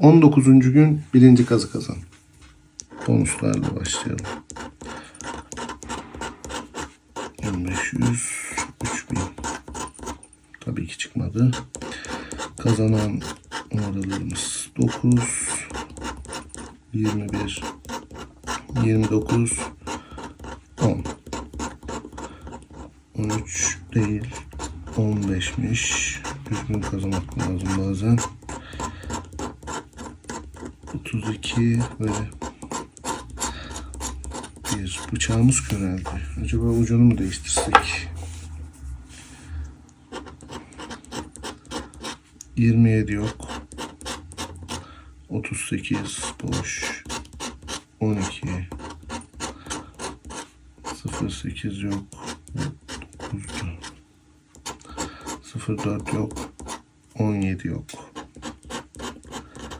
19. gün birinci kazı kazan. Bonuslarla başlayalım. 1500 3000 Tabii ki çıkmadı. Kazanan numaralarımız 9 21 29 10 13 değil 15'miş. Düzgün kazanmak lazım bazen. 32 ve bir bıçağımız köreldi. Acaba ucunu mu değiştirsek? 27 yok. 38 boş. 12 08 yok. 9'du. 04 yok. 17 yok.